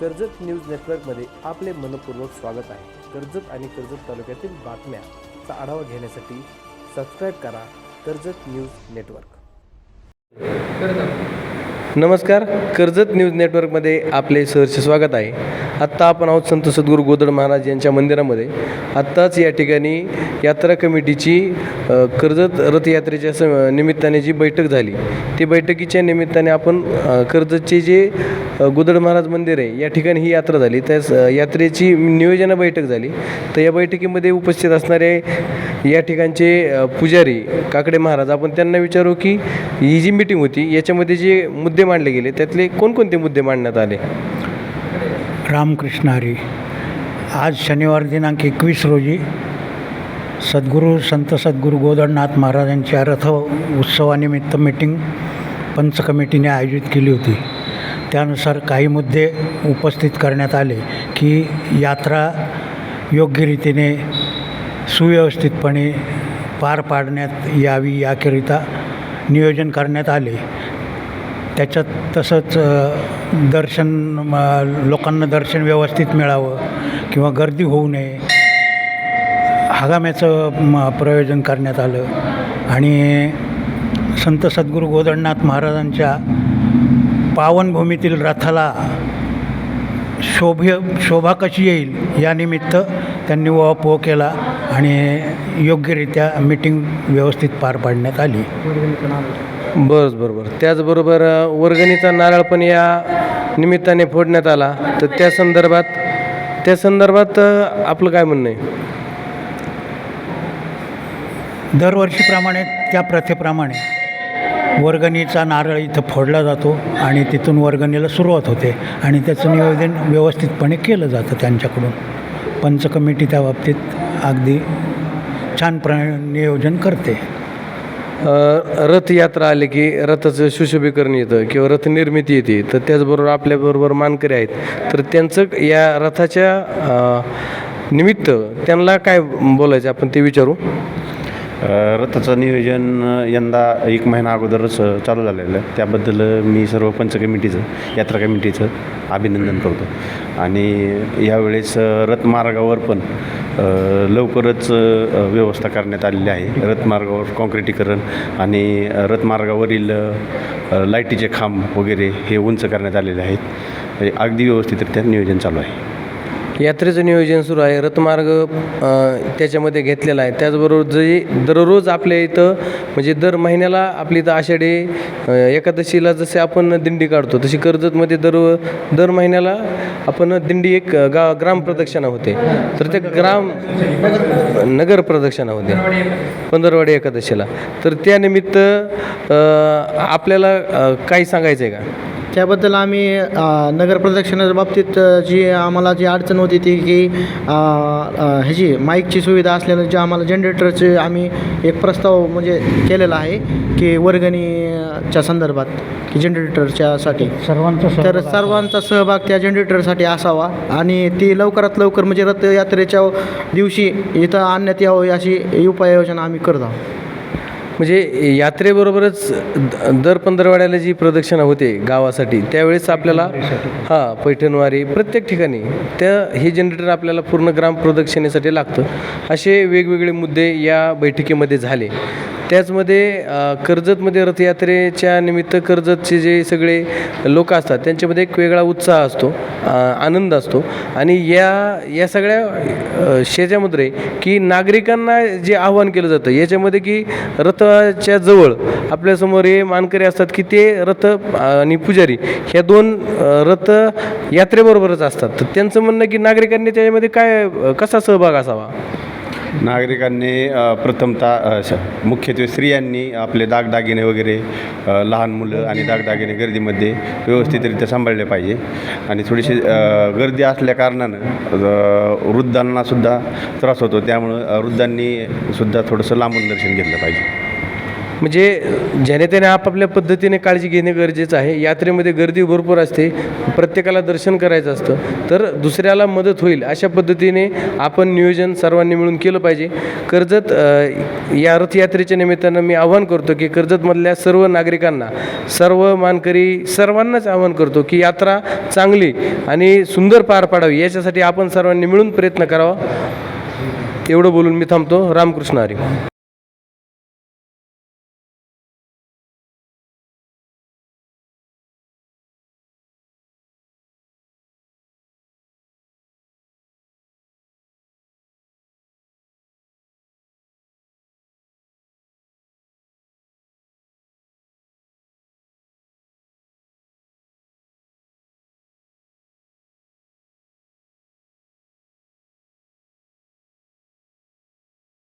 Karjat news नेटवर्कमध्ये आपले मनपूर्वक स्वागत आहे. कर्जत आणि कर्जत तालुक्यातील बातम्याचा आढावा घेण्यासाठी सबस्क्राईब करा कर्जत न्यूज नेटवर्क. नमस्कार कर्जत न्यूज नेटवर्कमध्ये आपले सहर्ष स्वागत आहे. आत्ता आपण आहोत संत सद्गुरू गोदड महाराज यांच्या मंदिरामध्ये. आत्ताच या ठिकाणी यात्रा कमिटीची कर्जत रथयात्रेच्या स निमित्ताने जी बैठक झाली ती बैठकीच्या निमित्ताने आपण कर्जतचे जे गुदड गोदड महाराज मंदिर आहे या ठिकाणी ही यात्रा झाली. त्या यात्रेची नियोजन बैठक झाली. तर या बैठकीमध्ये उपस्थित असणारे या ठिकाणचे पुजारी काकडे महाराज आपण त्यांना विचारू की ही जी मिटिंग होती याच्यामध्ये जे मुद्दे मांडले गेले त्यातले कोणकोणते मुद्दे मांडण्यात आले? रामकृष्ण हरी. आज शनिवार दिनांक एकवीस रोजी सद्गुरू संत सद्गुरू गोदडनाथ महाराजांच्या रथ उत्सवानिमित्त मीटिंग पंच कमिटीने आयोजित केली होती. त्यानुसार काही मुद्दे उपस्थित करण्यात आले की यात्रा योग्य रीतीने सुव्यवस्थितपणे पार पाडण्यात यावी याकरिता नियोजन करण्यात आले. त्याच्यात तसंच दर्शन लोकांना दर्शन व्यवस्थित मिळावं किंवा गर्दी होऊ नये हगाम्याचं म, प्रयोजन करण्यात आलं. आणि संत सद्गुरू गोदडनाथ महाराजांच्या पावनभूमीतील रथाला शोभ्य शोभा कशी येईल यानिमित्त त्यांनी उहापोह केला आणि योग्यरित्या मीटिंग व्यवस्थित पार पाडण्यात आली. बस बरोबर त्याचबरोबर वर्गणीचा नारळ पण या निमित्ताने फोडण्यात आला. तर त्या संदर्भात त्या संदर्भात आपलं काय म्हणणं आहे? दरवर्षीप्रमाणे त्या प्रथेप्रमाणे वर्गणीचा नारळ इथं फोडला जातो आणि तिथून वर्गणीला सुरुवात होते आणि त्याचं नियोजन व्यवस्थितपणे केलं जातं त्यांच्याकडून. पंच कमिटी त्या बाबतीत अगदी छान प्र नियोजन करते. रथयात्रा आली की रथाचं सुशोभीकरण येतं किंवा रथनिर्मिती येते तर त्याचबरोबर आपल्याबरोबर मानकरी आहेत. तर त्यांचं या रथाच्या निमित्त त्यांना काय बोलायचं आपण ते विचारू? रथाचं नियोजन यंदा एक महिना अगोदरच चालू झालेलं आहे. त्याबद्दल मी सर्व पंच कमिटीचं यात्रा कमिटीचं अभिनंदन करतो. आणि यावेळेस रथमार्गावर पण लवकरच व्यवस्था करण्यात आलेली आहे. रथमार्गावर कॉन्क्रिटीकरण आणि रथमार्गावरील लाईटीचे खांब वगैरे हे उंच करण्यात आलेले आहेत. म्हणजे अगदी व्यवस्थितरित्या नियोजन चालू आहे. यात्रेचं नियोजन सुरू आहे. रथमार्ग त्याच्यामध्ये घेतलेला आहे. त्याचबरोबर जे दररोज आपल्या इथं म्हणजे दर महिन्याला आपली इथं आषाढी एकादशीला जसे आपण दिंडी काढतो तशी कर्जतमध्ये दर दर महिन्याला आपण दिंडी एक गा ग्राम प्रदक्षिणा होते. तर त्या ग्राम नगर प्रदक्षिणा होते. पंधरवाडी एकादशीला. तर त्यानिमित्त आपल्याला काही सांगायचं आहे का? त्याबद्दल आम्ही नगर प्रदक्षिणाच्या बाबतीत जी आम्हाला जी अडचण होती ती की ह्याची माईकची सुविधा असल्यानं जे आम्हाला जनरेटरचे आम्ही एक प्रस्ताव म्हणजे केलेला आहे की वर्गणीच्या संदर्भात की जनरेटरच्यासाठी सर्वांचं तर. सर्वांचा सहभाग त्या जनरेटरसाठी असावा आणि ती लवकरात लवकर म्हणजे रथयात्रेच्या दिवशी इथं आणण्यात यावं अशी उपाययोजना आम्ही करत आहोत म्हणजे यात्रेबरोबरच द- दर पंधरवाड्याला जी प्रदक्षिणा होते गावासाठी त्यावेळेस आपल्याला हां पैठणवारी प्रत्येक ठिकाणी त्या हे जनरेटर आपल्याला पूर्ण ग्राम प्रदक्षिणेसाठी लागतं. असे वेगवेगळे मुद्दे या बैठकीमध्ये झाले. त्याचमध्ये कर्जतमध्ये रथयात्रेच्या निमित्त कर्जतचे जे सगळे लोक असतात त्यांच्यामध्ये एक वेगळा उत्साह असतो आनंद असतो. आणि या या सगळ्या शेजामध्ये की नागरिकांना जे आव्हान केलं जातं याच्यामध्ये की रथाच्या जवळ आपल्यासमोर हे मानकरी असतात की ते रथ आणि पुजारी ह्या दोन रथ यात्रेबरोबरच असतात. तर त्यांचं म्हणणं की नागरिकांनी त्याच्यामध्ये काय कसा सहभाग असावा? नागरिकांनी प्रथमतः श- मुख्यत्वे स्त्रियांनी आपले दागदागिने वगैरे लहान मुलं आणि दागदागिने गर्दीमध्ये व्यवस्थितरित्या सांभाळले पाहिजे. आणि थोडीशी गर्दी असल्या कारणानं वृद्धांनासुद्धा त्रास होतो. त्यामुळं वृद्धांनी सुद्धा थोडंसं लांबून दर्शन घेतलं पाहिजे. म्हणजे ज्याने त्याने आपापल्या पद्धतीने काळजी घेणे गरजेचं आहे. यात्रेमध्ये गर्दी भरपूर असते. प्रत्येकाला दर्शन करायचं असतं. तर दुसऱ्याला मदत होईल अशा पद्धतीने आपण नियोजन सर्वांनी मिळून केलं पाहिजे. कर्जत या रथयात्रेच्या निमित्तानं मी आवाहन करतो की कर्जतमधल्या सर्व नागरिकांना सर्व मानकरी सर्वांनाच आवाहन करतो की यात्रा चांगली आणि सुंदर पार पाडावी. याच्यासाठी आपण सर्वांनी मिळून प्रयत्न करावा. एवढं बोलून मी थांबतो. रामकृष्ण हरी.